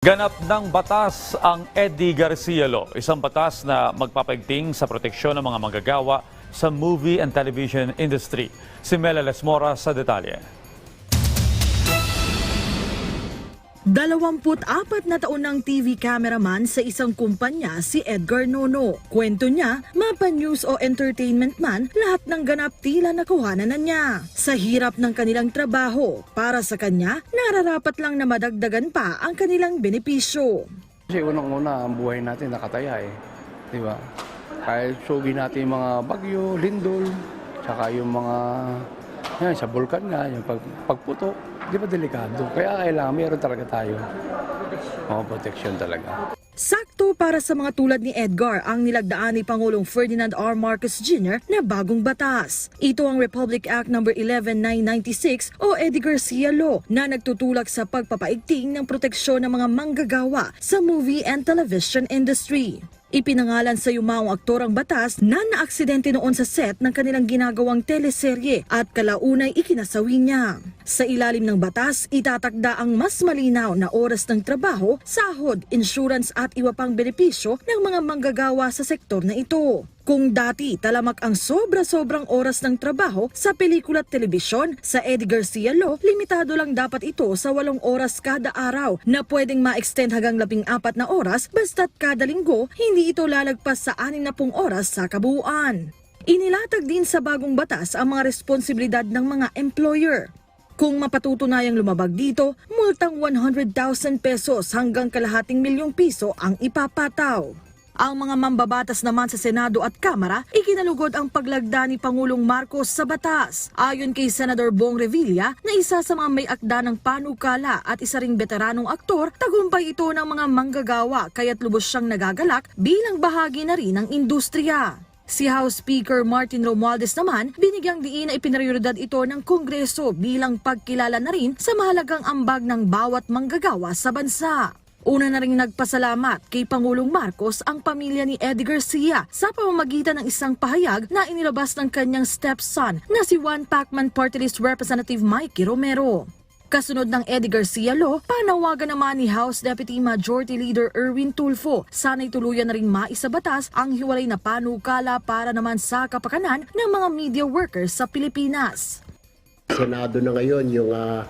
Ganap ng batas ang Eddie Garcia Law, isang batas na magpapaigting sa proteksyon ng mga manggagawa sa movie and television industry. Si Mela Lesmora sa detalye. 24 na taon ng TV cameraman sa isang kumpanya si Edgar Nono. Kwento niya, mapa news o entertainment man, lahat ng ganap tila nakuhanan na niya. Sa hirap ng kanilang trabaho, para sa kanya, nararapat lang na madagdagan pa ang kanilang benepisyo. Kasi unang-una, ang buhay natin nakataya eh. Di ba? Kahit sugi natin mga bagyo, lindol, tsaka yung mga, yan, sa bulkan nga, yung pag, pagputok, di ba delikado? Kaya kailangan, meron talaga tayo. Mga protection talaga. Sakto para sa mga tulad ni Edgar ang nilagdaan ni Pangulong Ferdinand R. Marcos Jr. na bagong batas. Ito ang Republic Act No. 11996 o Eddie Garcia Law na nagtutulak sa pagpapaigting ng proteksyon ng mga manggagawa sa movie and television industry. Ipinangalan sa yumaong aktor ang batas na naaksidente noon sa set ng kanilang ginagawang teleserye at kalaunay ikinasawi niya. Sa ilalim ng batas, itatakda ang mas malinaw na oras ng trabaho, sahod, insurance at iwa pang benepisyo ng mga manggagawa sa sektor na ito. Kung dati talamak ang sobra-sobrang oras ng trabaho sa pelikula at telebisyon, sa Eddie Garcia Law, limitado lang dapat ito sa walong oras kada araw na pwedeng ma-extend hanggang labing apat na oras basta't kada linggo hindi ito lalagpas sa anin na pung oras sa kabuuan. Inilatag din sa bagong batas ang mga responsibilidad ng mga employer. Kung mapatutunayang lumabag dito, multang 100,000 pesos hanggang kalahating milyong piso ang ipapataw. Ang mga mambabatas naman sa Senado at Kamara, ikinalugod ang paglagda ni Pangulong Marcos sa batas. Ayon kay Senador Bong Revilla, na isa sa mga may akda ng panukala at isa ring veteranong aktor, tagumpay ito ng mga manggagawa kaya't lubos siyang nagagalak bilang bahagi na rin ng industriya. Si House Speaker Martin Romualdez naman, binigyang diin na ipinarioridad ito ng Kongreso bilang pagkilala na rin sa mahalagang ambag ng bawat manggagawa sa bansa. Una na rin nagpasalamat kay Pangulong Marcos ang pamilya ni Eddie Garcia sa pamamagitan ng isang pahayag na inilabas ng kanyang stepson na si Juan Pacman Party List Representative Mikey Romero. Kasunod ng Eddie Garcia Law, panawagan naman ni House Deputy Majority Leader Erwin Tulfo sana'y tuluyan na rin maisabatas ang hiwalay na panukala para naman sa kapakanan ng mga media workers sa Pilipinas. Senado na ngayon yung ah,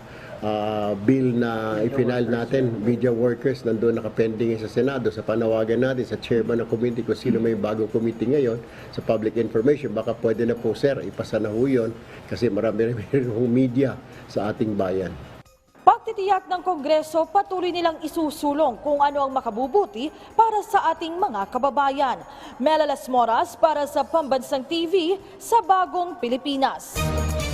ah, bill na ipinal natin, media workers, nandun nakapending sa Senado. Sa panawagan natin sa chairman ng committee kung sino may bagong committee ngayon sa public information, baka pwede na po sir, ipasa na ho yun kasi marami rin media sa ating bayan. Pagtitiyak ng Kongreso, patuloy nilang isusulong kung ano ang makabubuti para sa ating mga kababayan. Melalas Moras para sa Pambansang TV sa Bagong Pilipinas.